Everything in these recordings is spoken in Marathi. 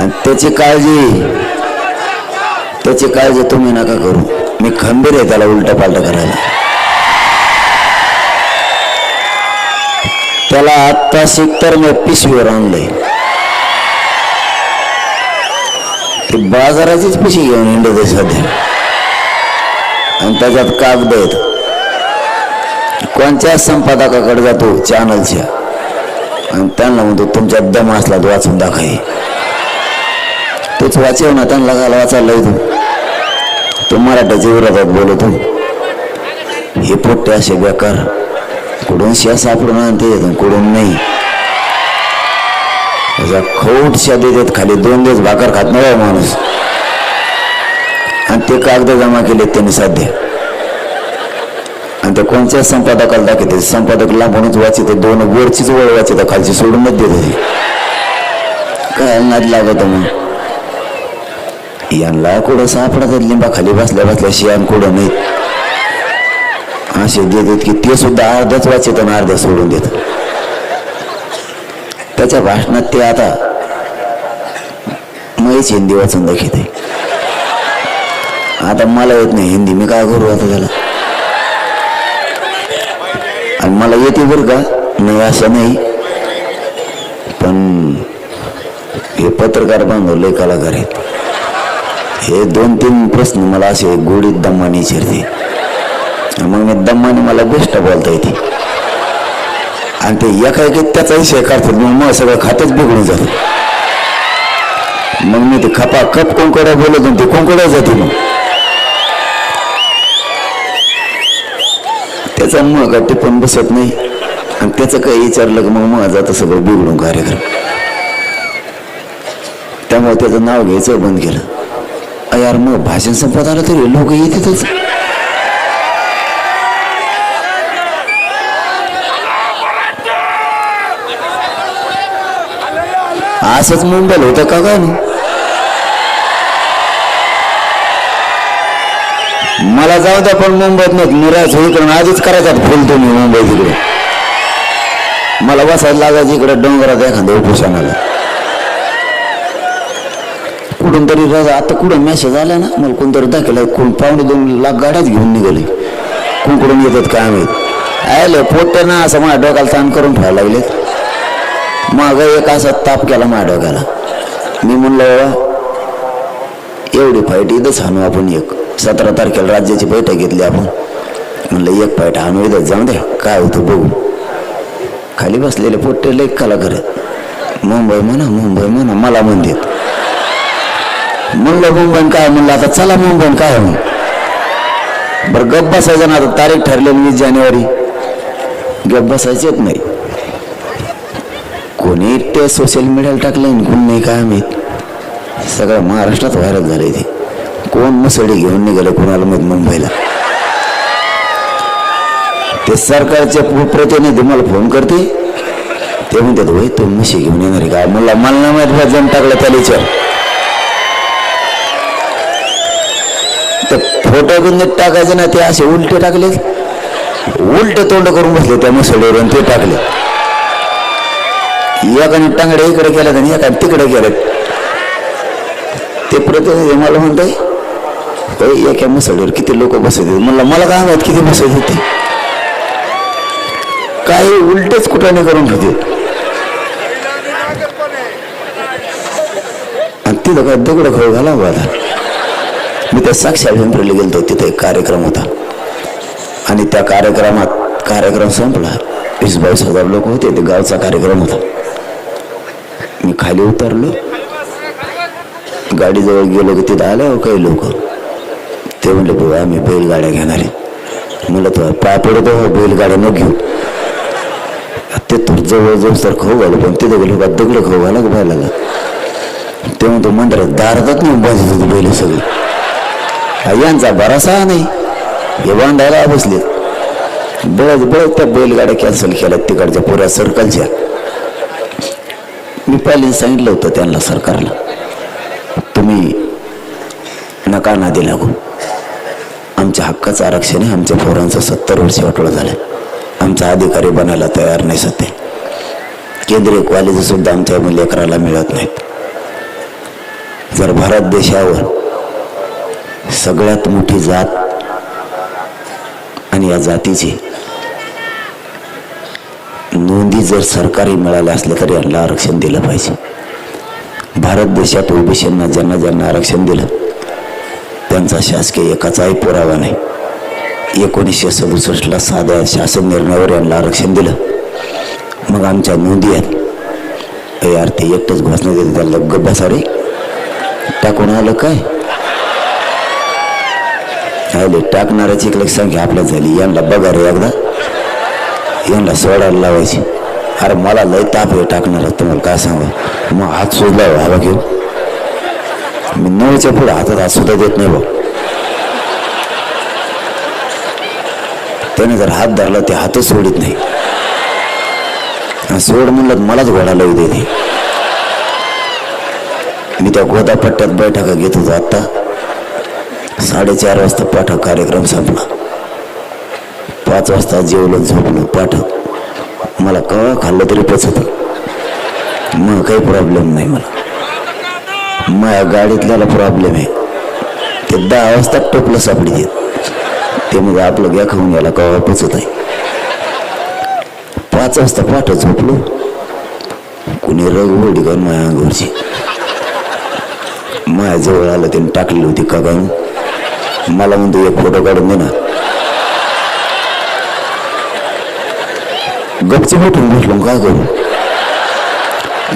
आणि त्याची काळजी त्याची काळजी तुम्ही नका करू. मी खंबीर आहे त्याला उलट पालट करायला. त्याला आत्ता सिक्तर मी पिशवीवर आणलंय. ती बाजाराचीच पिशवी घेऊन हिंडते सध्या. आणि त्याच्यात कागद आहेत. कोणत्या संपादकाकडे जातो चॅनलच्या आणि त्यांना म्हणतो तुमच्या दम असला वाचून दाखवाय तोच वाचव ना त्यांना घालवा वाचायला तू तो मराठ्याच्या विरोधात बोलतो. हे पोट्टे असे बेकार. कुठून शिया सापडून आणते कुठून नाही? त्याच्या खौटशा देतात खाली दोन दिवस भाकर खात नाही माणूस. आणि ते कागद जमा केले त्यांनी सध्या. आणि ते कोणत्या संपादकाला दाखवते संपादक लांबूनच वाचित दोन वरचीच वळ वाचित खालची सोडूनच देत. काय नाद लागत मग? यांना कुठं सापडत लिंबा खाली बसल्या बसल्या शियान कुठं नाही? असे देतात की ते सुद्धा अर्धच वाचत आणि अर्ध सोडून देत. त्याच्या भाषणात ते आता मैच हिंदी वाचून दाखवते आता मला येत नाही हिंदी मी काय करू आता त्याला? आणि मला येते बरं का? नाही असं नाही. पण हे पत्रकार बांधव लय कलाकार आहेत. हे दोन तीन प्रश्न मला असे गोडीत दम्माने विचारते. मग मी दम्माने मला बेस्ट बोलता येते. आणि ते एका एक त्याचा विषय करतात मग मग सगळं खातच बिघडून जातं. मग मी ते खपा कप कोंकड्या बोलत ते कोंकड्या जाते मग. त्याचा मग टिपून बसत नाही. आणि त्याचं काही विचारलं की मग मग जातं सगळं बिघडून कार्यक्रम. त्यामुळे त्याचं नाव घ्यायचं बंद केलं. यार मग भाषण संपत आलं तरी लोक येतातच. असंच मुंबईला होतं का काय नाही मला जाऊ द्या पण मुंबईत नाही निराश होईकडून आधीच करायचा फुल तुम्ही मुंबई तिकडे. मला बसायला लागायचं इकडे डोंगरात एखाद्या उपोषणाला. कुठून तरी राजा आता कुठं मेसेज आला ना मला कोणतरी दाखवला कोण पावणे दोन लाख गाड्याच घेऊन निघाले. कोण कुठून येतात काय माहीत. आयलं पोट्टे ना असं माझ्या डोक्याला ताण करून ठेवायला लागलेत. माग एक असा ताप केला माझ्या डोक्याला. मी म्हणलं एवढी फाईट इथंच हाणू आपण एक. सतरा तारखेला राज्याची बैठक घेतली आपण. म्हणलं एक फाईट हाणू इथं जाऊ द्या काय होतं बघू. खाली बसलेले पोट्टे लई कला करत मुंबई म्हणा मुंबई म्हणा मला म्हणतात. म्हणलं मुंबईन काय म्हणलं आता चला मुंबईन काय म्हणून बरं गप बसायचं ना आता तारीख ठरलेली वीस जानेवारी. गप बसायचेच नाही. कोणी ते सोशल मीडियाला टाकलं कोण नाही काय आम्ही सगळं महाराष्ट्रात व्हायरल झालंय ते. कोण मुसळी घेऊन निघाले कोणाला मग मुंबईला? ते सरकारचे प्रतिनिधी मला फोन करते ते म्हणतात होय तो म्हशी घेऊन येणार आहे का? मला मला नाही माहीत टाकलं त्याला विचार फोटो बिन टाकायचे ना ते असे उलटे टाकले. उलट तोंड करून बसले त्या मुसळीवर ते टाकले. एकाने टांगड्या इकडे केल्यात आणि एकाने तिकडे केल्यात. ते प्रतिनिधी मला म्हणतोय एका मुसळीवर किती लोक बसत आहेत म्हणलं मला काय माहीत किती बसत होते काही उलटच कुठाने करून ठेवते आणि तिथं काय दगड खाऊ घाला हो आता. मी त्या साक्षी गेलो होतो तिथे एक कार्यक्रम होता. आणि त्या कार्यक्रमात कार्यक्रम संपला. वीस बावीस हजार लोक होते ते गावचा कार्यक्रम होता. मी खाली उतरलो. गाडीजवळ गेलो की तिथं आले हो काही लोक. ते म्हणले भाऊ आम्ही बैलगाड्या घेणार. आहे म्हणलं तो पाय पडतो हो बैलगाड्या न घेऊ ते तर जवळ जवळ सर खाऊ घालू पण तिथे गेलो का दगड खाऊ घाला का बैलाला ते म्हणतो मंदिरात दारातच नाही बाजू होती बैल सगळी. यांचा भरोसा नाही. हे बांधायला बसले. बळच बळच त्या बैलगाड्या कॅन्सल केल्या. तिकडच्या पुऱ्या सर्कलच्या मी पहिले सांगितलं होतं त्यांना सरकारला तुम्ही नका दिला गो आमच्या हक्काचं आरक्षण आहे. आमच्या पोरांचं सत्तर वर्ष वाटोळा झालं. आमचा अधिकारी बनायला तयार नाही सध्या. केंद्रीय कॉलेज सुद्धा आमच्या लेकराला मिळत नाहीत. जर भारत देशावर सगळ्यात मोठी जात आणि या जातीची. नोंदी जर सरकारी मिळाल्या असल्या तरी यांना आरक्षण दिलं पाहिजे. भारत देशात ओबीसींना ज्यांना ज्यांना आरक्षण दिलं त्यांचा शासकीय एकाचाही पुरावा नाही. एकोणीसशे सदुसष्टला साध्या शासन निर्णयावर यांना आरक्षण दिलं. मग आमच्या नोंदी आहेत. यार ते एकटंच घोषणा दिली त्याला गप्पा सारे टाकून आलं काय? आले टाकणाऱ्याची एक संख्या आपल्या झाली. यांना बघा रे एकदा. यांना सोडायला लावायची. अरे मला लय ताप आहे टाकणार तुम्हाला काय सांगा? मग हात सुद्धा हवा हो, घेऊ मी नऊच्या पुढे हातात हात सुद्धा देत नाही भाऊ त्याने जर हात धरला ते हातच सोडित नाही. सोड म्हणलं तर मलाच घोडा लावू देते. मी त्या गोदापट्ट्यात बैठका घेत होतो आत्ता. साडेचार वाजता पाठक कार्यक्रम संपला. पाच वाजता जेवलो झोपलो पाठक. मला कवा खाल्लं तरी पचत मग काही प्रॉब्लेम नाही मला. माझ्या गाडीतल्याला प्रॉब्लेम आहे. ते दहा वाजता टोपलं सापडी देत ते म्हणजे आपलं घ्या खाऊन याला कवा पचत आहे. पाच वाजता पाठ झोपलो. कुणी रग करून माझ्या अंगावरची माझ्याजवळ आलं त्याने टाकलेली होती का मला म्हणतो एक फोटो काढून दे ना गपचूप उठून भेटलो काय करू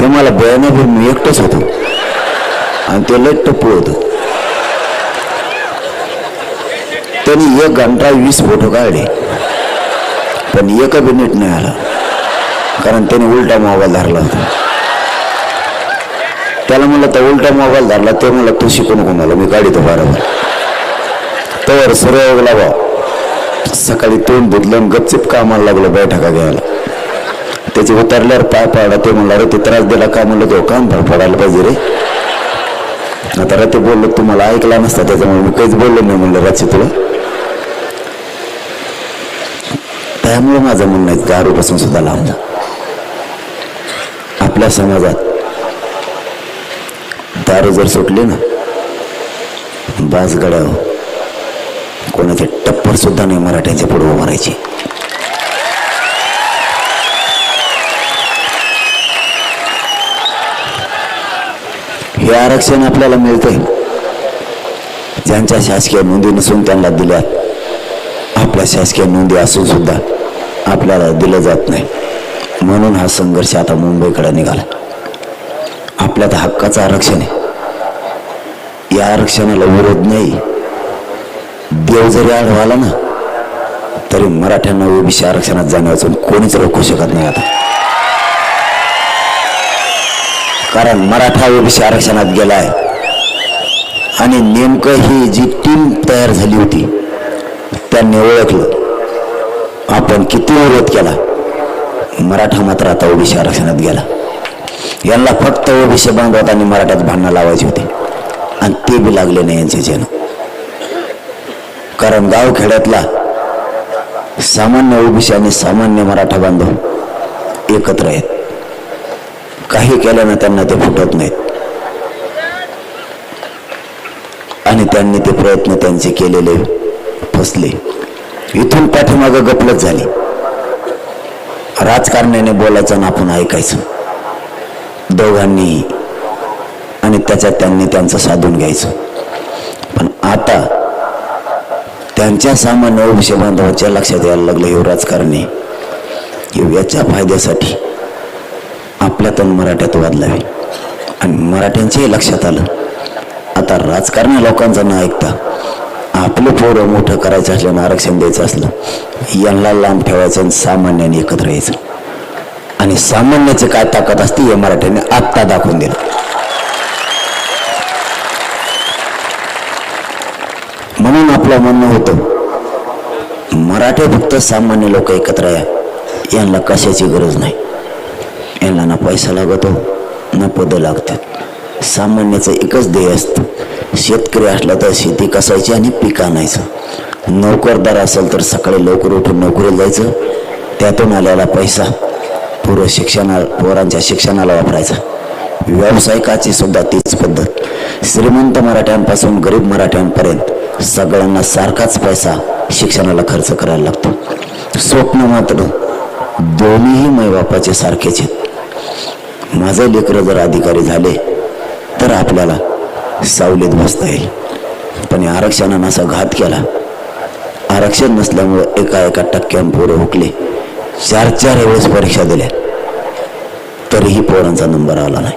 ते मला बयानाभर मी एकटंच होतो आणि ते लट टप्पू होत त्यांनी एक घंटा वीस फोटो काढले पण एक मिनिट नाही आला कारण त्याने उलटा मोबाईल धरला होता त्याला म्हणलं तर उलटा मोबाईल धरला ते मला तू शिकू नको मला मी काढितो बरोबर तर सर्व बा सकाळी तोंड धुतलं गपचिप कामाला लागलं बैठका घ्यायला. त्याचे उतरल्यावर पाय पाडा ते म्हणला रे ते त्रास दिला का? म्हणलं तो काम भाग पडायला पाहिजे रे. आता रे ते बोललो तुम्हाला ऐकला नसता त्याच्यामुळे मी काहीच बोललो नाही म्हणलं रात्री तुला. त्यामुळे माझं म्हणणं आहे दारूपासून सुद्धा लांब जा. आपल्या समाजात दारू जर सुटली ना बास गड्या हो. कोणाचे सुद्धा नाही मराठ्यांच्या पुढे उभं राहायची. हे आरक्षण आपल्याला मिळतंय. ज्यांच्या शासकीय नोंदी नसून त्यांना दिल्या. आपल्या शासकीय नोंदी असून सुद्धा आपल्याला दिलं जात नाही. म्हणून हा संघर्ष आता मुंबईकडे निघाला. आपल्यात हक्काचं आरक्षण आहे. या आरक्षणाला विरोध नाही. देव जरी आढळला ना तरी मराठ्यांना ओबीसी आरक्षणात जाण्याचं कोणीच रोखू शकत नाही आता. कारण मराठा ओबीसी आरक्षणात गेलाय. आणि नेमकं ही जी टीम तयार झाली होती त्यांनी ओळखलं. आपण किती विरोध केला मराठा मात्र आता ओबीसी आरक्षणात गेला. यांना फक्त ओबीसी बांधवतांनी मराठ्यात भांडणं लावायची होती. आणि ते बी लागले नाही यांचे जन कारण गावखेड्यातला सामान्य ओबीसी आणि सामान्य मराठा बांधव एकत्र आहेत. काही केल्यानं त्यांना ते फुटत नाहीत. आणि त्यांनी ते प्रयत्न त्यांचे केलेले फसले. इथून पाठीमागं गपलत झाली. राजकारण्याने बोलायचं ना आपण ऐकायचं. दोघांनी आणि त्याच्यात त्यांनी त्यांचं साधून घ्यायचं. पण आता त्यांच्या सामान्य ओबीसी बांधवाच्या लक्षात यायला लागलं हे राजकारणी. याच्या फायद्यासाठी आपल्यातून मराठ्यात वादलावे. आणि मराठ्यांच्याही लक्षात आलं. आता राजकारणी लोकांचं न ऐकता आपलं पोरं मोठं करायचं असल्यानं आरक्षण द्यायचं असलं यांना लांब ठेवायचं आणि सामान्याने एकत्र यायचं. आणि सामान्याची काय ताकद असते हे मराठ्याने आत्ता दाखवून दिलं. म्हणून आपलं म्हणणं होतं मराठे फक्त सामान्य लोक एकत्र या. यांना कशाची गरज नाही. यांना ना पैसा लागतो ना पदं लागतात. सामान्याचं एकच ध्येय असतं शेतकरी असला तर शेती कसायची आणि पीक आणायचं. नोकरदार असेल तर सकाळी लवकर उठून नोकरीला जायचं. त्यातून आलेला पैसा पूर्व शिक्षणा पोरांच्या शिक्षणाला वापरायचा. व्यावसायिकाची सुद्धा तीच पद्धत. श्रीमंत मराठ्यांपासून गरीब मराठ्यांपर्यंत सगळ्यांना सारखाच पैसा शिक्षणाला खर्च करायला लागतो. स्वप्न मात्र दोन्हीही मैबापाचे सारखेच आहेत. माझं लेकरं जर अधिकारी झाले तर आपल्याला सावलीत बसता येईल. पण आरक्षणानं असा घात केला आरक्षण नसल्यामुळं एका एका टक्क्यान पोरं हुकले. चार चार वेळेस परीक्षा दिल्या. तरीही पोरांचा नंबर आला नाही.